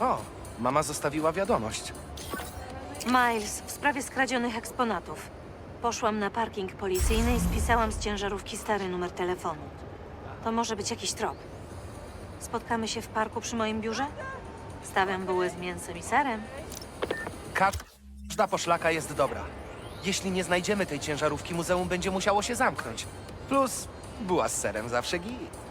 O, mama zostawiła wiadomość. Miles, w sprawie skradzionych eksponatów. Poszłam na parking policyjny i spisałam z ciężarówki stary numer telefonu. To może być jakiś trop. Spotkamy się w parku przy moim biurze? Stawiam bułę z mięsem i serem. Każda poszlaka jest dobra. Jeśli nie znajdziemy tej ciężarówki, muzeum będzie musiało się zamknąć. Plus, była z serem zawsze git.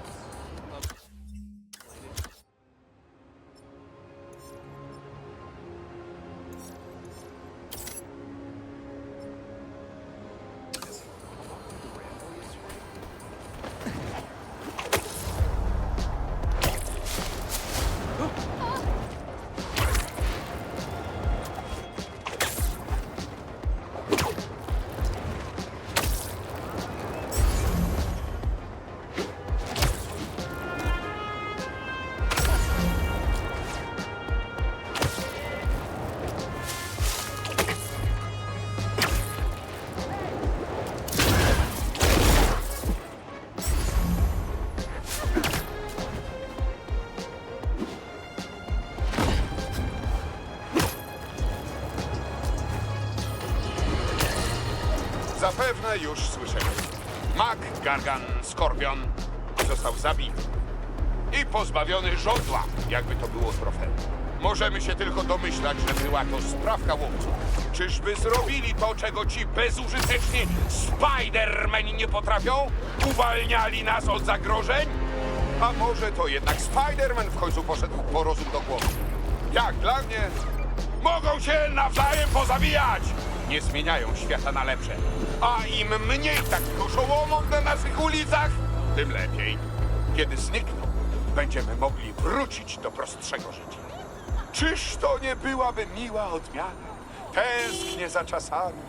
Zapewne już słyszeli. Mac, Gargan, Skorpion został zabity i pozbawiony żądła, jakby to było trofeum. Możemy się tylko domyślać, że była to sprawka łowców. Czyżby zrobili to, czego ci bezużyteczni Spidermani nie potrafią? Uwalniali nas od zagrożeń? A może to jednak Spiderman w końcu poszedł po rozum do głowy? Jak dla mnie, mogą się nawzajem pozabijać! Nie zmieniają świata na lepsze. A im mniej takich oszołomów na naszych ulicach, tym lepiej. Kiedy znikną, będziemy mogli wrócić do prostszego życia. Czyż to nie byłaby miła odmiana? Tęsknię za czasami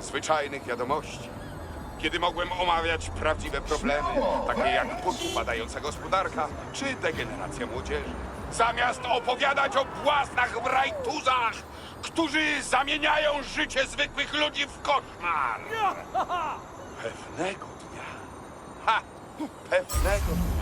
zwyczajnych wiadomości. Kiedy mogłem omawiać prawdziwe problemy, takie jak bunt upadająca gospodarka czy degeneracja młodzieży. Zamiast opowiadać o błaznach w rajtuzach, którzy zamieniają życie zwykłych ludzi w koszmar. Pewnego dnia. Ha! Pewnego dnia.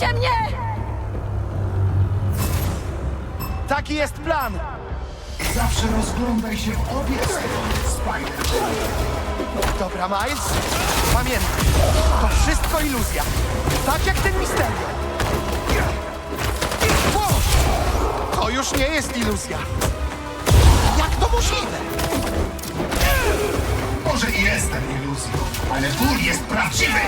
Wyciągnijcie mnie! Taki jest plan! Zawsze rozglądaj się w obie strony, Spider. Dobra, Miles? Pamiętaj, to wszystko iluzja. Tak jak ten misterium. Wow! To już nie jest iluzja. Jak to możliwe? Może i jestem iluzją, ale ból jest prawdziwy!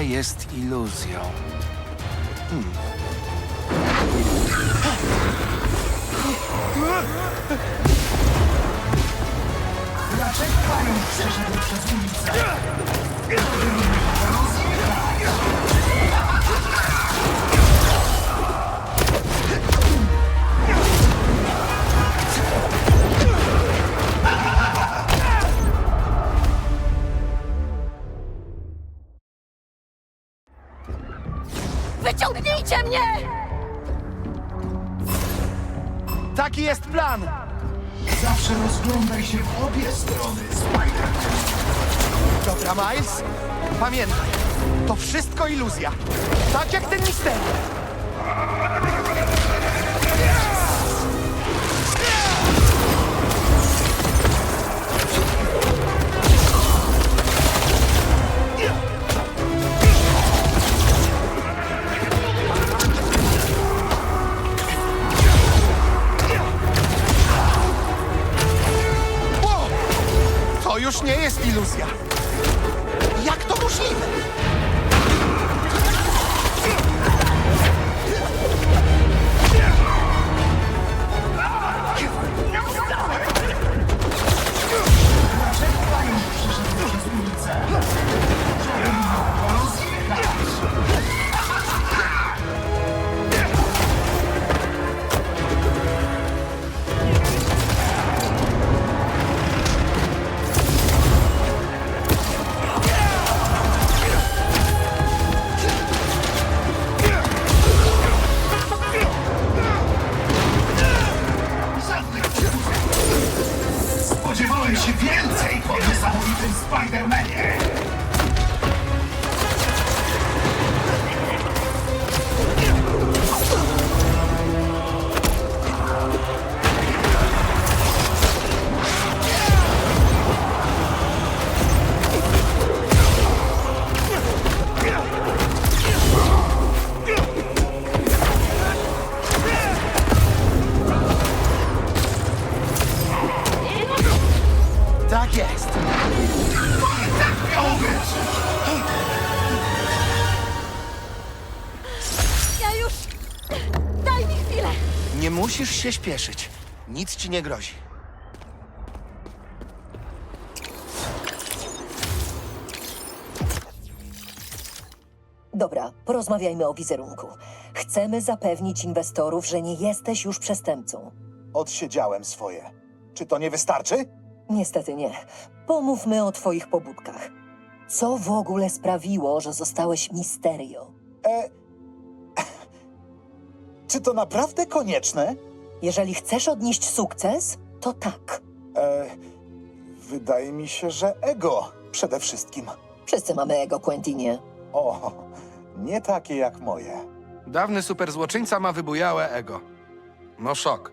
Jest iluzją. Dlaczego pająk przeszedł przez ulicę? iluzja. Tak jak ten misterium. To już nie jest iluzja. Się więcej po niesamowitym Spider-Manie! Się śpieszyć. Nic ci nie grozi. Dobra, porozmawiajmy o wizerunku. Chcemy zapewnić inwestorów, że nie jesteś już przestępcą. Odsiedziałem swoje. Czy to nie wystarczy? Niestety nie. Pomówmy o twoich pobudkach. Co w ogóle sprawiło, że zostałeś misterio? E... Czy to naprawdę konieczne? Jeżeli chcesz odnieść sukces, to tak. E... Wydaje mi się, że ego przede wszystkim. Wszyscy mamy ego, Quentinie. O, nie takie jak moje. Dawny superzłoczyńca ma wybujałe ego. No szok.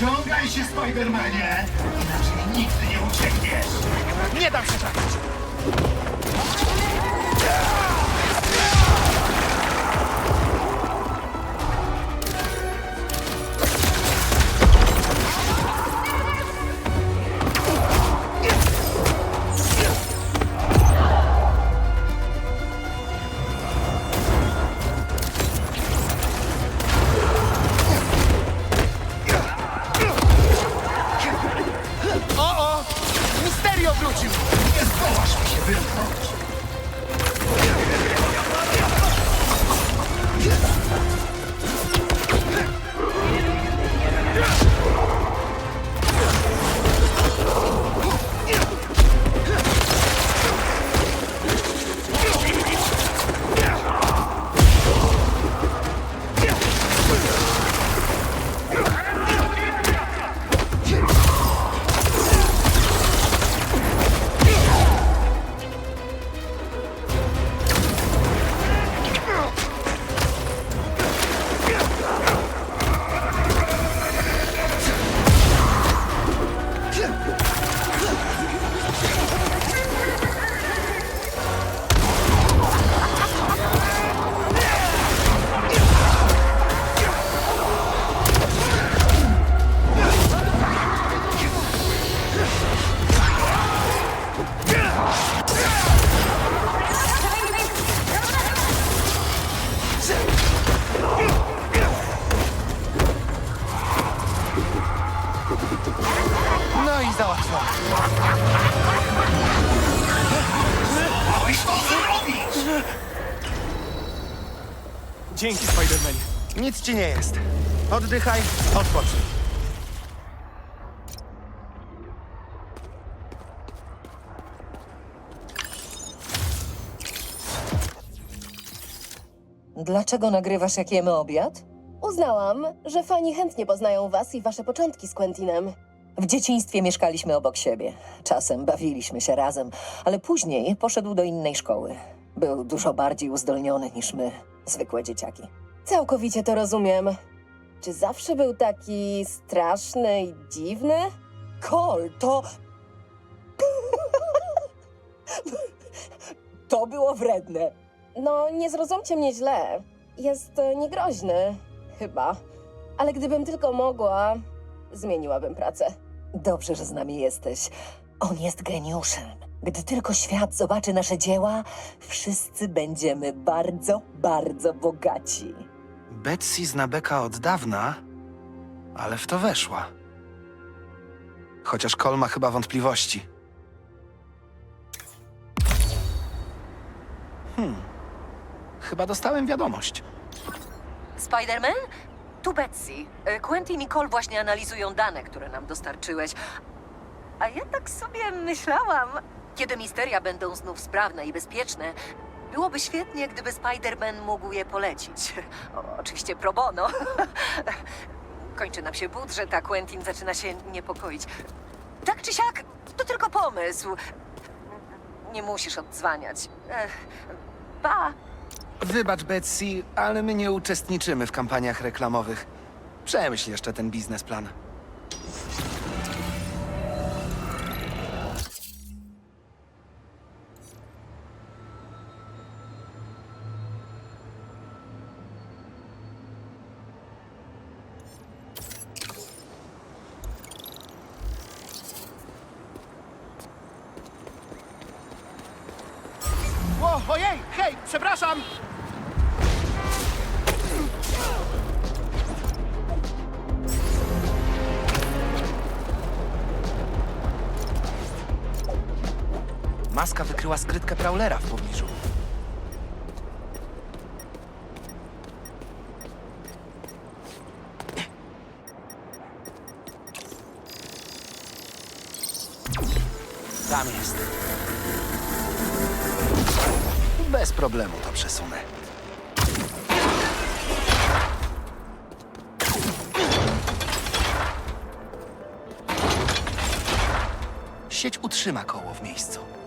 Nie ociągaj się, Spider-Manie! Inaczej nigdy nie uciekniesz! Nie dam się trafić! Dzięki, Spidermanie. Nic ci nie jest. Oddychaj, odpocznij. Dlaczego nagrywasz, jak jemy obiad? Uznałam, że fani chętnie poznają was i wasze początki z Quentinem. W dzieciństwie mieszkaliśmy obok siebie. Czasem bawiliśmy się razem, ale później poszedł do innej szkoły. Był dużo bardziej uzdolniony niż my, zwykłe dzieciaki. Całkowicie to rozumiem. Czy zawsze był taki straszny i dziwny? Kol, to. to było wredne. No, nie zrozumcie mnie źle. Jest niegroźny, chyba. Ale gdybym tylko mogła, zmieniłabym pracę. Dobrze, że z nami jesteś. On jest geniuszem. Gdy tylko świat zobaczy nasze dzieła, wszyscy będziemy bardzo, bardzo bogaci. Betsy zna Beka od dawna, ale w to weszła. Chociaż Cole ma chyba wątpliwości. Hmm. Chyba dostałem wiadomość. Spider-Man? Tu Betsy. E, Quentin i Cole właśnie analizują dane, które nam dostarczyłeś. A ja tak sobie myślałam, kiedy misteria będą znów sprawne i bezpieczne, byłoby świetnie, gdyby Spider-Man mógł je polecić. O, oczywiście pro bono. Kończy nam się budżet, a Quentin zaczyna się niepokoić. Tak czy siak, to tylko pomysł. Nie musisz oddzwaniać. Ech, pa! Wybacz, Betsy, ale my nie uczestniczymy w kampaniach reklamowych. Przemyśl jeszcze ten biznesplan. Prowlera w pobliżu. Tam jest. Bez problemu to przesunę. Sieć utrzyma koło w miejscu.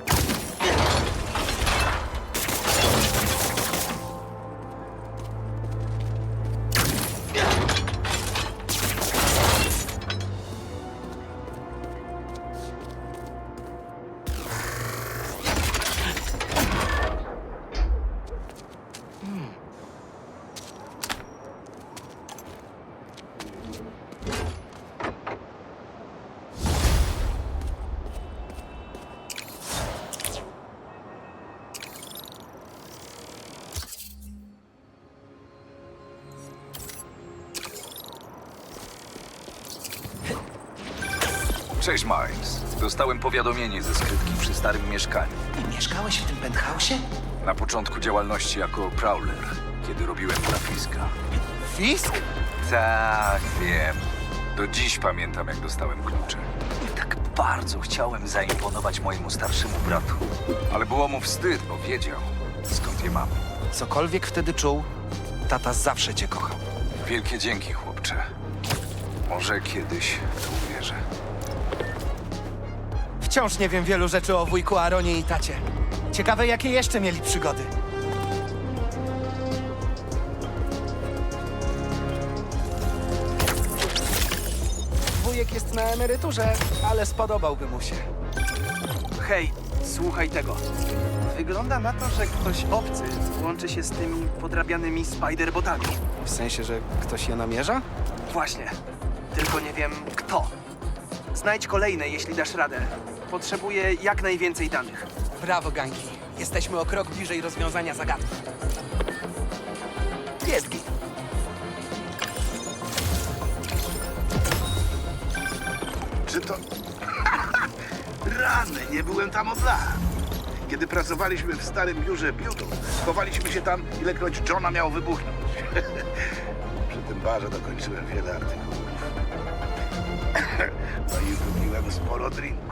Cześć, Miles. Dostałem powiadomienie ze skrytki przy starym mieszkaniu. Mieszkałeś w tym penthouse'ie? Na początku działalności jako prowler, kiedy robiłem trafiska. Fisk? Tak, wiem. Do dziś pamiętam, jak dostałem klucze. I tak bardzo chciałem zaimponować mojemu starszemu bratu. Ale było mu wstyd, bo wiedział, skąd je mam. Cokolwiek wtedy czuł, tata zawsze cię kochał. Wielkie dzięki, chłopcze. Może kiedyś w to uwierzę. Wciąż nie wiem wielu rzeczy o wujku Aaronie i tacie. Ciekawe, jakie jeszcze mieli przygody. Wujek jest na emeryturze, ale spodobałby mu się. Hej, słuchaj tego. Wygląda na to, że ktoś obcy łączy się z tymi podrabianymi spider-botami. W sensie, że ktoś je namierza? Właśnie. Tylko nie wiem kto. Znajdź kolejne, jeśli dasz radę. Potrzebuję jak najwięcej danych. Brawo, gangi. Jesteśmy o krok bliżej rozwiązania zagadki. Jest git. Czy to... Rany, nie byłem tam od lat. Kiedy pracowaliśmy w starym biurze Biutu, schowaliśmy się tam, ilekroć Johna miał wybuchnąć. Przy tym barze dokończyłem wiele artykułów. No i wypiłem sporo drinków.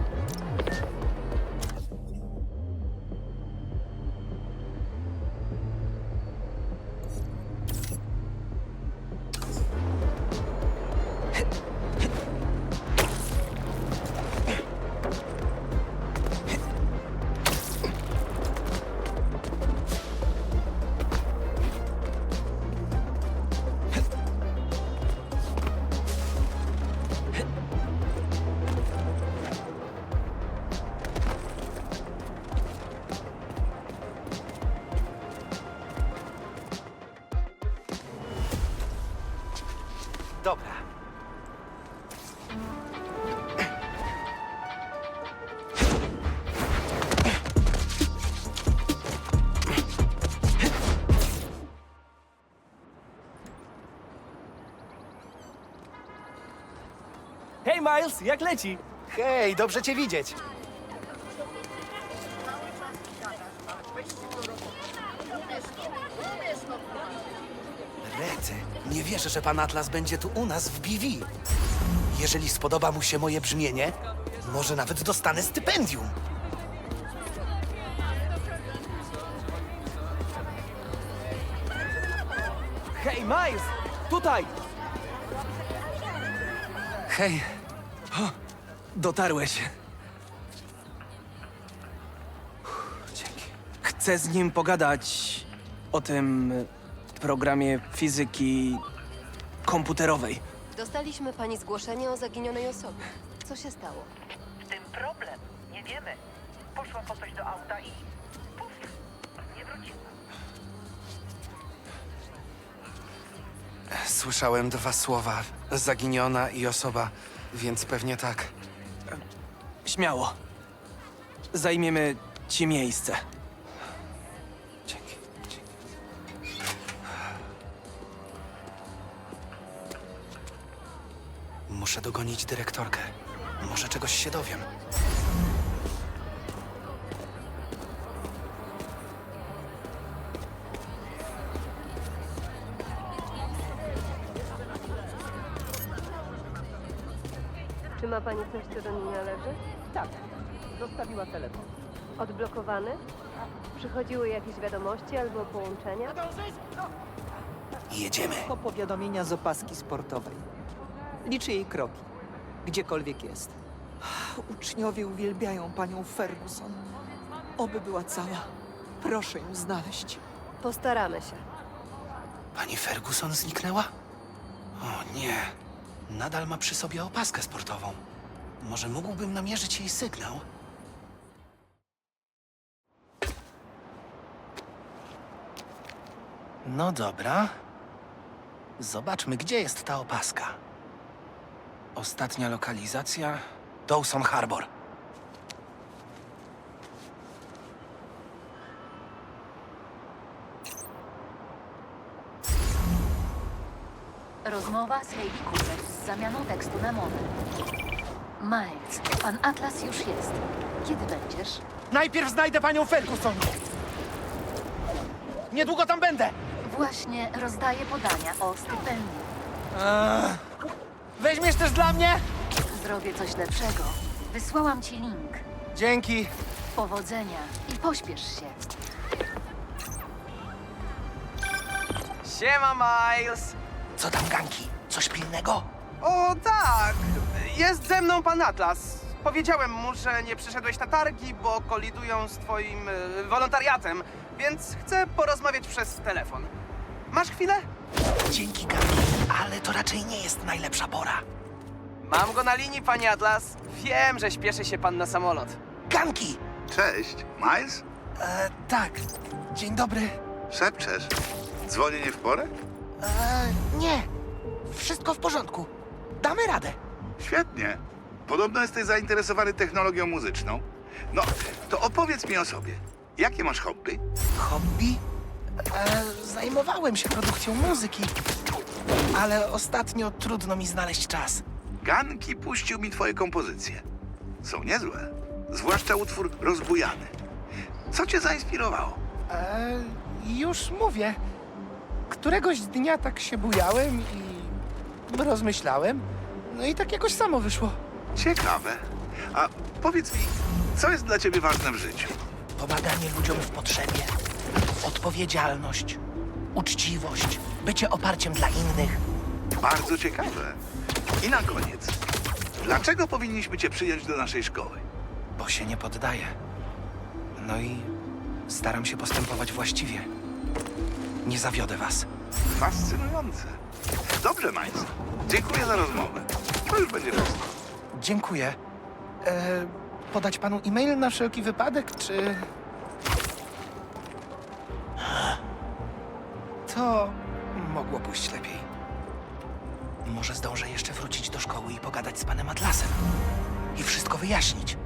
Miles, jak leci? Hej, dobrze cię widzieć. Rety, nie wierzę, że pan Atlas będzie tu u nas w BV. Jeżeli spodoba mu się moje brzmienie, może nawet dostanę stypendium. Hej, Miles! Tutaj! Hej, Dotarłeś. dzięki. Chcę z nim pogadać o tym programie fizyki komputerowej. Dostaliśmy pani zgłoszenie o zaginionej osobie. Co się stało? W tym problem. Nie wiemy. Poszła po coś do auta i puf, nie wróciła. Słyszałem dwa słowa. Zaginiona i osoba, więc pewnie tak. Śmiało. Zajmiemy ci miejsce. Dzięki. dzięki. Muszę dogonić dyrektorkę. Może czegoś się dowiem. Czy ma pani coś, co do niej należy? Tak. Zostawiła telefon. Odblokowany? Przychodziły jakieś wiadomości albo połączenia? Jedziemy. To powiadomienia z opaski sportowej. Liczy jej kroki. Gdziekolwiek jest. Uczniowie uwielbiają panią Ferguson. Oby była cała. Proszę ją znaleźć. Postaramy się. Pani Ferguson zniknęła? O nie. Nadal ma przy sobie opaskę sportową. Może mógłbym namierzyć jej sygnał? No dobra. Zobaczmy, gdzie jest ta opaska. Ostatnia lokalizacja Dawson Harbor. Rozmowa z Heidi Cooper z zamianą tekstu na monę. Miles, pan Atlas już jest. Kiedy będziesz? Najpierw znajdę panią Ferguson. Niedługo tam będę. Właśnie rozdaję podania o stypendium. Weźmiesz też dla mnie? Zrobię coś lepszego. Wysłałam ci link. Dzięki. Powodzenia i pośpiesz się. Siema, Miles! Co tam, ganki? Coś pilnego? O tak! Jest ze mną pan Atlas. Powiedziałem mu, że nie przyszedłeś na targi, bo kolidują z twoim e, wolontariatem, więc chcę porozmawiać przez telefon. Masz chwilę? Dzięki, ganki, ale to raczej nie jest najlepsza pora. Mam go na linii, panie Atlas. Wiem, że śpieszy się pan na samolot. Ganki! Cześć, Miles? E, tak. Dzień dobry. Szepczesz. Dzwonię nie w porę? E, nie. Wszystko w porządku. Damy radę. Świetnie. Podobno jesteś zainteresowany technologią muzyczną. No, to opowiedz mi o sobie. Jakie masz hobby? Hobby? E, zajmowałem się produkcją muzyki, ale ostatnio trudno mi znaleźć czas. Ganki puścił mi twoje kompozycje. Są niezłe. Zwłaszcza utwór Rozbujany. Co cię zainspirowało? E, już mówię. Któregoś dnia tak się bujałem i rozmyślałem. No i tak jakoś samo wyszło. Ciekawe. A powiedz mi, co jest dla ciebie ważne w życiu? Pomaganie ludziom w potrzebie, odpowiedzialność, uczciwość, bycie oparciem dla innych. Bardzo ciekawe. I na koniec, dlaczego powinniśmy cię przyjąć do naszej szkoły? Bo się nie poddaję. No i staram się postępować właściwie. Nie zawiodę was. Fascynujące. Dobrze, Miles. Dziękuję za rozmowę. To już będzie wszystko. Dziękuję. E, podać panu e-mail na wszelki wypadek, czy... To mogło pójść lepiej. Może zdążę jeszcze wrócić do szkoły i pogadać z panem Atlasem. I wszystko wyjaśnić.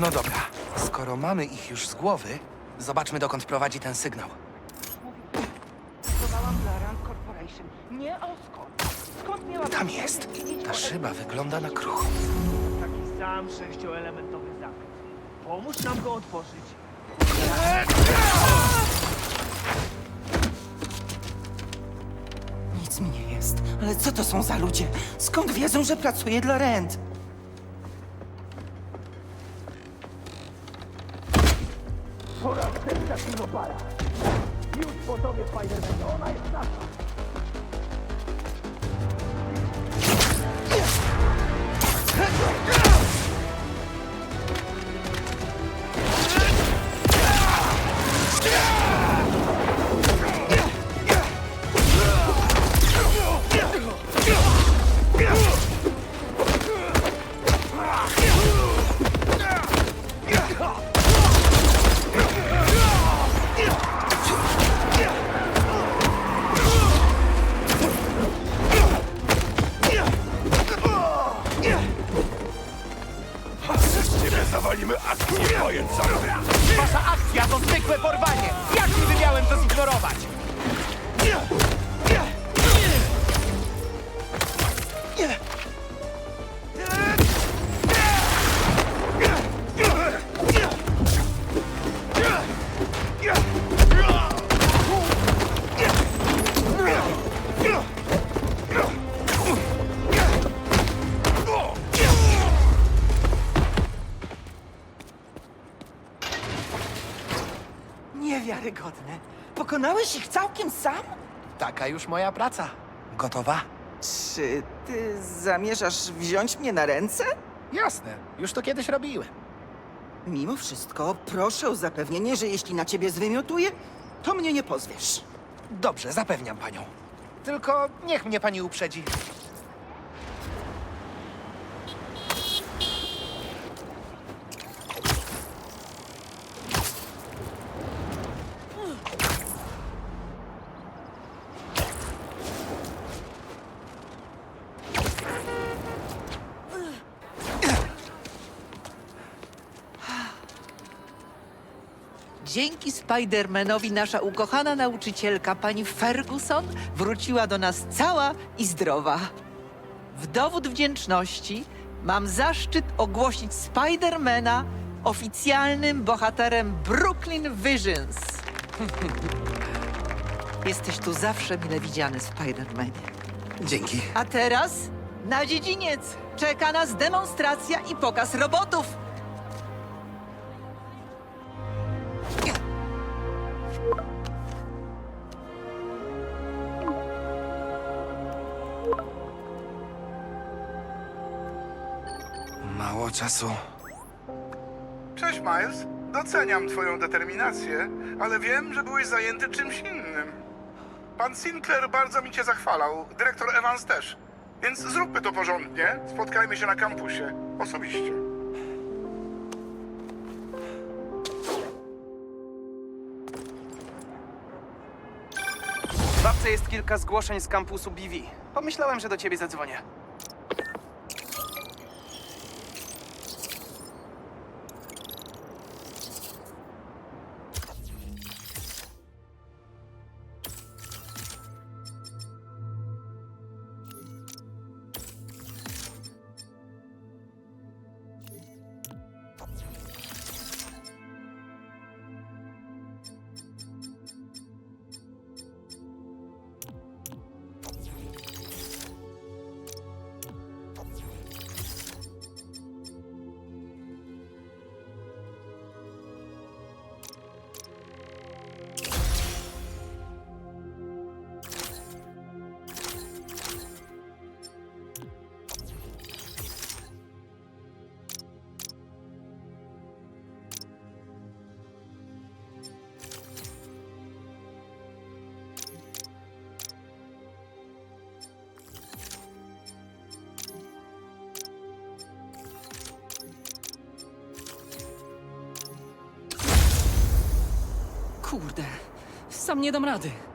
No dobra, skoro mamy ich już z głowy, zobaczmy dokąd prowadzi ten sygnał. Pracowałam dla Rand Corporation. Nie. Skąd miałabym Tam jest. Ta szyba wygląda na krucho. Taki sam sześcioelementowy zamek. Pomóż nam go otworzyć. Nic mi nie jest. Ale co to są za ludzie? Skąd wiedzą, że pracuję dla Rent? Pokonałeś ich całkiem sam? Taka już moja praca. Gotowa? Czy ty zamierzasz wziąć mnie na ręce? Jasne, już to kiedyś robiłem. Mimo wszystko, proszę o zapewnienie, że jeśli na ciebie zwymiotuję, to mnie nie pozwiesz. Dobrze, zapewniam panią. Tylko niech mnie pani uprzedzi. Dzięki Spidermanowi nasza ukochana nauczycielka, pani Ferguson, wróciła do nas cała i zdrowa. W dowód wdzięczności mam zaszczyt ogłosić Spidermana oficjalnym bohaterem Brooklyn Visions. Jesteś tu zawsze mile widziany, Spidermanie. Dzięki. A teraz na dziedziniec czeka nas demonstracja i pokaz robotów. Czasu. Cześć, Miles. Doceniam twoją determinację, ale wiem, że byłeś zajęty czymś innym. Pan Sinclair bardzo mi cię zachwalał, dyrektor Evans też. Więc zróbmy to porządnie. Spotkajmy się na kampusie. Osobiście. W babce jest kilka zgłoszeń z kampusu BV. Pomyślałem, że do ciebie zadzwonię. Sam nie dam rady.